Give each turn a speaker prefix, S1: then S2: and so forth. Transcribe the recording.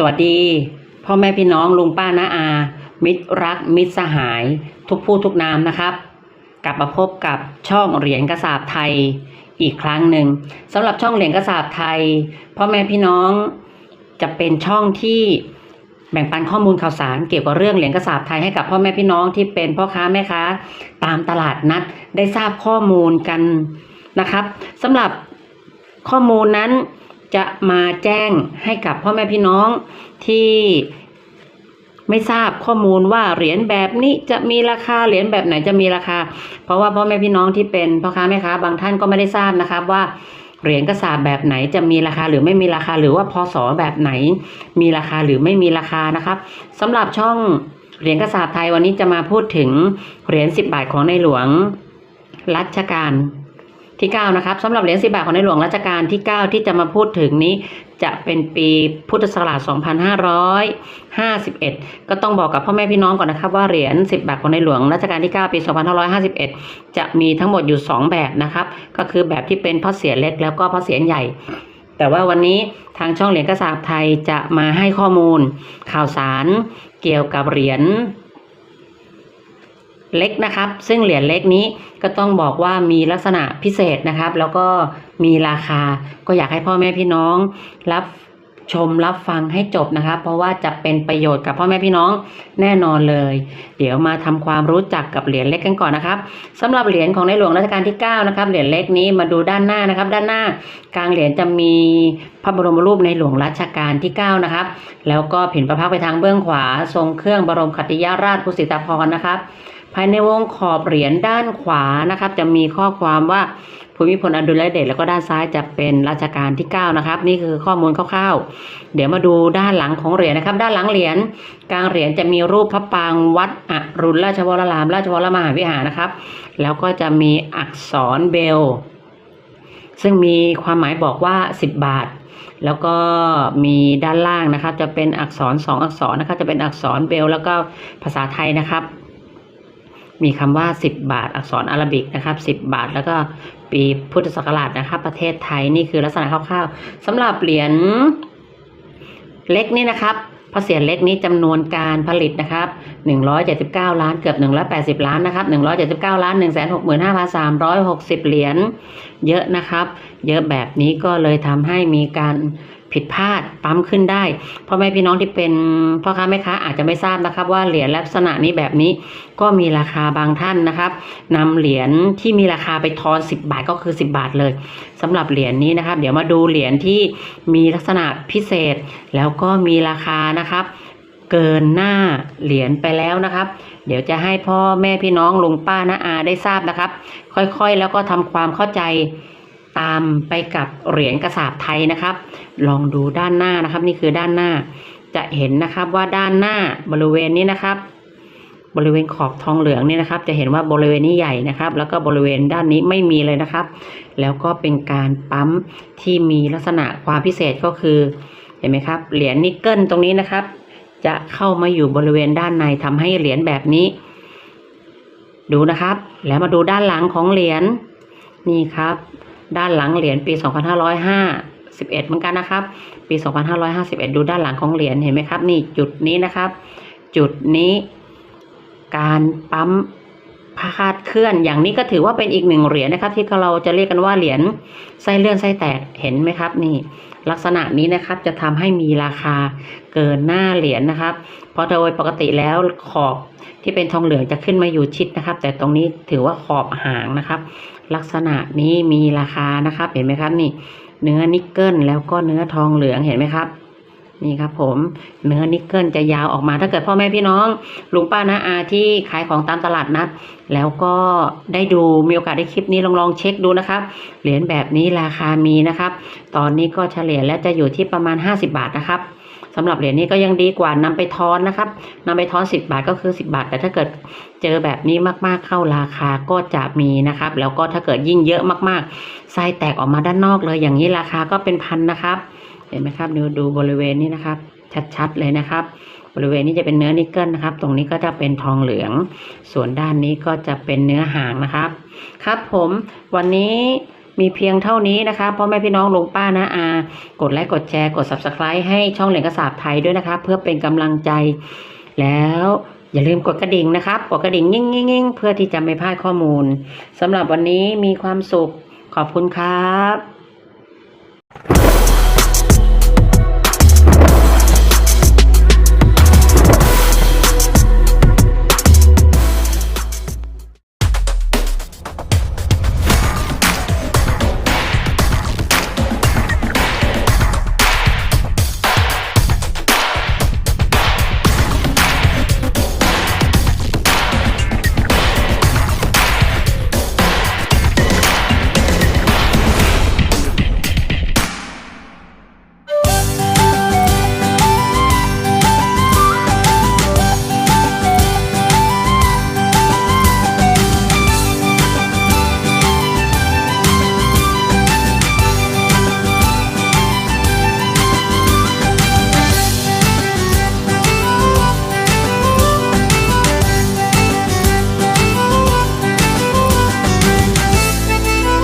S1: สวัสดี พ่อแม่พี่น้องลุงป้าน้าอา มิตรรักมิตรสหายทุกผู้ทุกนามนะครับ กลับมาพบกับช่องเหรียญกระสาบไทยอีกครั้งหนึ่งสำหรับช่องเหรียญกระสาบไทย พ่อแม่พี่น้องจะเป็นช่องที่แบ่งปันข้อมูลข่าวสารเกี่ยวกับเรื่องเหรียญกระสาบไทยให้กับพ่อแม่พี่น้องที่เป็นพ่อค้าแม่ค้าตามตลาดนัดได้ทราบข้อมูลกันนะครับสำหรับข้อมูลนั้น จะมาแจ้งให้กับพ่อแม่พี่น้องที่ไม่ทราบข้อมูลว่าเหรียญแบบนี้จะมีราคาเหรียญแบบไหนจะมีราคา เพราะว่าพ่อแม่พี่น้องที่เป็นพ่อค้าแม่ค้าบางท่านก็ไม่ได้ทราบนะครับว่าเหรียญกระสาบแบบไหนจะมีราคาหรือไม่มีราคาหรือว่าพศแบบไหน มีราคาหรือไม่มีราคานะครับสำหรับช่องเหรียญกระสาบไทยวันนี้จะมาพูดถึงเหรียญ10บาทของในหลวงรัชกาล ที่9นะครับสำหรับเหรียญ10บาทของในหลวงรัชกาลที่ 9 ที่จะมาพูดถึงนี้ จะเป็นปีพุทธศักราช 2551 ก็ต้องบอกกับพ่อแม่พี่น้องก่อนนะครับ ว่าเหรียญ10บาทของในหลวงรัชกาลที่ 9 ปี 2551 จะมีทั้งหมดอยู่ 2 แบบนะครับ ก็คือแบบที่เป็นพ่อเสียรเล็กแล้วก็พ่อเสียรใหญ่แต่ว่าวันนี้ทางช่องเหรียญกระสาบไทยจะมาให้ข้อมูลข่าวสารเกี่ยวกับเหรียญ เล็กนะครับ ซึ่งเหรียญเล็กนี้ก็ต้องบอกว่ามีลักษณะพิเศษนะครับ แล้วก็มีราคาก็อยากให้พ่อแม่พี่น้อง รับชมรับฟังให้จบนะครับ เพราะว่าจะเป็นประโยชน์กับพ่อแม่พี่น้องแน่นอนเลย เดี๋ยวมาทำความรู้จักกับเหรียญเล็กกันก่อนนะครับสำหรับเหรียญของในหลวงรัชกาลที่9นะครับเหรียญเล็กนี้มาดูด้านหน้านะครับ ด้านหน้ากลางเหรียญจะมีพระบรมรูปในหลวงรัชกาลที่9นะครับแล้วก็ผินประพักไปทางเบื้องขวา ทรงเครื่องบรมขัตติยราชภูสิตาภรนะครับ ภายในวงขอบเหรียญด้านขวานะครับ จะมีข้อความว่าภูมิพลอดุลยเดชแล้วก็ด้านซ้ายจะเป็นรัชกาลที่ 9 นะครับ นี่คือข้อมูลคร่าวๆ เดี๋ยวมาดูด้านหลังของเหรียญนะครับ ด้านหลังเหรียญกลางเหรียญจะมีรูปพระปางวัดอรุณราชวราราม ราชวรมหาวิหารนะครับ แล้วก็จะมีอักษรเบล ซึ่งมีความหมายบอกว่า 10 บาท แล้วก็มีด้านล่างนะครับ จะเป็นอักษรสองอักษรนะครับจะเป็นอักษรเบล แล้วก็ภาษาไทยนะครับ มีคำว่า 10 บาท อักษรอาหรับิกนะครับ 10 บาท แล้วก็ปีพุทธศักราชนะครับ ประเทศไทยนี่คือลักษณะคร่าวๆสำหรับเหรียญเล็กนี่นะครับพระเศียรเล็กนี้จำนวนการผลิตนะครับ179 ล้านเกือบ 180 ล้านนะครับ179 ล้าน 165,360 เหรียญ เยอะนะครับ เยอะแบบนี้ก็เลยทำให้มีการ ผิดพลาดปั๊มขึ้นได้พ่อแม่พี่น้องที่เป็นพ่อค้าแม่ค้าอาจจะไม่ทราบนะครับ ว่าเหรียญลักษณะนี้แบบนี้ก็มีราคาบางท่านนะครับนำเหรียญที่มีราคาไปทอน 10 บาทก็คือ 10 บาทเลยสำหรับเหรียญนี้นะครับ เดี๋ยวมาดูเหรียญที่มีลักษณะพิเศษ แล้วก็มีราคานะครับ เกินหน้าเหรียญไปแล้วนะครับ เดี๋ยวจะให้พ่อแม่พี่น้องลุงป้าน้าอาได้ทราบนะครับ ค่อยๆ แล้วก็ทำความเข้าใจ ตามไปกับเหรียญกระสาบไทยนะครับ ลองดูด้านหน้านะครับ นี่คือด้านหน้า จะเห็นนะครับว่าด้านหน้าบริเวณนี้นะครับ บริเวณขอบทองเหลืองนี่นะครับ จะเห็นว่าบริเวณนี้ใหญ่นะครับ แล้วก็บริเวณด้านนี้ไม่มีเลยนะครับ แล้วก็เป็นการปั๊มที่มีลักษณะความพิเศษก็คือ เห็นไหมครับ เหรียญนิกเกิลตรงนี้นะครับ จะเข้ามาอยู่บริเวณด้านในทำให้เหรียญแบบนี้ ดูนะครับ แล้วมาดูด้านหลังของเหรียญนี่ครับ ด้านหลังเหรียญปี 2551 เหมือนกันนะครับ ปี 2551 ดูด้านหลังของเหรียญเห็นไหมครับ นี่จุดนี้นะครับ จุดนี้การปั๊ม คาดเคลื่อน อย่างนี้ก็ถือว่าเป็นอีกหนึ่งเหรียญนะครับ ที่เราจะเรียกกันว่าเหรียญไส้เลื่อนไส้แตกเห็นไหมครับ นี่ ลักษณะนี้นะครับจะทำให้มีราคาเกินหน้าเหรียญนะครับ เพราะโดยปกติแล้วขอบที่เป็นทองเหลืองจะขึ้นมาอยู่ชิดนะครับ แต่ตรงนี้ถือว่าขอบหางนะครับ ลักษณะนี้มีราคานะครับ เห็นไหมครับนี่ เนื้อนิกเกิลแล้วก็เนื้อทองเหลืองเห็นไหมครับ นี่ครับผมเนื้อนิกเกิลจะยาวออกมาถ้าเกิดพ่อแม่พี่น้องลุงป้านะอาที่ขายของตามตลาดนัด แล้วก็ได้ดูมีโอกาสได้คลิปนี้ลองลองเช็คดูนะครับ เหรียญแบบนี้ราคามีนะครับ ตอนนี้ก็เฉลี่ยแล้วจะอยู่ที่ประมาณ 50 บาทนะครับ สำหรับเหรียญนี้ก็ยังดีกว่านำไปทอนนะครับนำไปทอน10 บาทก็คือ 10 บาท แต่ถ้าเกิดเจอแบบนี้มากๆเข้าราคาก็จะมีนะครับ แล้วก็ถ้าเกิดยิ่งเยอะมากๆไส้แตกออกมาด้านนอกเลยอย่างนี้ราคาก็เป็นพันนะครับ เห็นไหมครับดูดูบริเวณนี้นะครับ ชัดๆเลยนะครับ บริเวณนี้จะเป็นเนื้อนิกเกิลนะครับ ตรงนี้ก็จะเป็นทองเหลือง ส่วนด้านนี้ก็จะเป็นเนื้อหางนะครับ ครับผมวันนี้ มีเพียงเท่านี้นะคะพ่อแม่พี่น้องลุงป้านะอา กดไลค์กดแชร์กด subscribe ให้ช่องเหรียญกระสาบไทยด้วยนะคะ เพื่อเป็นกำลังใจ แล้วอย่าลืมกดกระดิ่งนะครับกดกระดิ่งยิ่งยิ่งยิ่งเพื่อที่จะไม่พลาดข้อมูลสำหรับวันนี้มีความสุขขอบคุณครับ